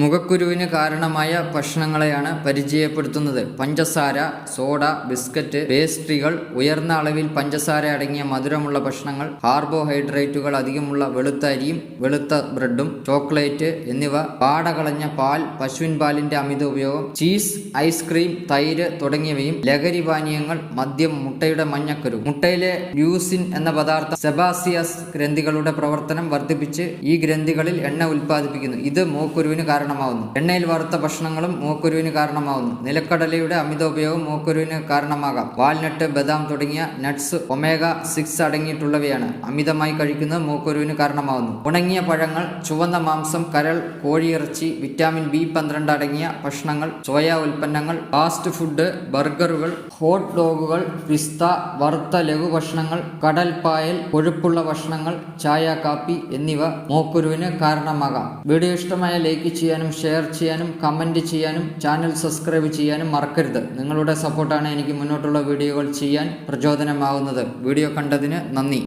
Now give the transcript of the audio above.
മുഖക്കുരുവിന് കാരണമായ ഭക്ഷണങ്ങളെയാണ് പരിചയപ്പെടുത്തുന്നത്. പഞ്ചസാര സോഡ ബിസ്ക്കറ്റ് പേസ്ട്രികൾ ഉയർന്ന അളവിൽ പഞ്ചസാര അടങ്ങിയ മധുരമുള്ള ഭക്ഷണങ്ങൾ കാർബോഹൈഡ്രേറ്റുകൾ അധികമുള്ള വെളുത്ത അരിയും വെളുത്ത ബ്രെഡും ചോക്ലേറ്റ് എന്നിവ പാടകളഞ്ഞ പാൽ പശുവിൻ പാലിന്റെ അമിത ഉപയോഗം ചീസ് ഐസ്ക്രീം തൈര് തുടങ്ങിയവയും ലഹരി പാനീയങ്ങൾ മദ്യം മുട്ടയുടെ മഞ്ഞക്കരു. മുട്ടയിലെ ല്യൂസിൻ എന്ന പദാർത്ഥം സെബാസിയസ് ഗ്രന്ഥികളുടെ പ്രവർത്തനം വർദ്ധിപ്പിച്ച് ഈ ഗ്രന്ഥികളിൽ എണ്ണ ഉൽപ്പാദിപ്പിക്കുന്നു. ഇത് മൂക്കുരുവിന് കാരണമാവുന്നു. എണ്ണയിൽ വറുത്ത ഭക്ഷണങ്ങളും മൂക്കുരുവിന് കാരണമാവുന്നു. നിലക്കടലയുടെ അമിത ഉപയോഗം മൂക്കുരുവിന് കാരണമാകാം. വാൽനട്ട് ബദാം തുടങ്ങിയ നട്ട്സ് ഒമേഗ സിക്സ് അടങ്ങിയിട്ടുള്ളവയാണ്. അമിതമായി കഴിക്കുന്നത് മൂക്കുരുവിന് കാരണമാവുന്നു. ഉണങ്ങിയ പഴങ്ങൾ ചുവന്ന മാംസം കരൾ കോഴിയിറച്ചി വിറ്റാമിൻ ബി പന്ത്രണ്ട് അടങ്ങിയ ഭക്ഷണങ്ങൾ സോയ ഉൽപ്പന്നങ്ങൾ ഫാസ്റ്റ് ഫുഡ് ബർഗറുകൾ ഹോട്ട് ഡോഗുകൾ പിസ്ത വറുത്ത ലഘുഭക്ഷണങ്ങൾ പായൽ കൊഴുപ്പുള്ള ഭക്ഷണങ്ങൾ ചായ കാപ്പി എന്നിവ മൂക്കുരുവിന് കാരണമാകാം. വീഡിയോ ഇഷ്ടമായ ലൈക്ക് ചെയ്യാനും ഷെയർ ചെയ്യാനും കമന്റ് ചെയ്യാനും ചാനൽ സബ്സ്ക്രൈബ് ചെയ്യാനും മറക്കരുത്. നിങ്ങളുടെ സപ്പോർട്ടാണ് എനിക്ക് മുന്നോട്ടുള്ള വീഡിയോകൾ ചെയ്യാൻ പ്രചോദനമാകുന്നത് വീഡിയോ കണ്ടതിന് നന്ദി.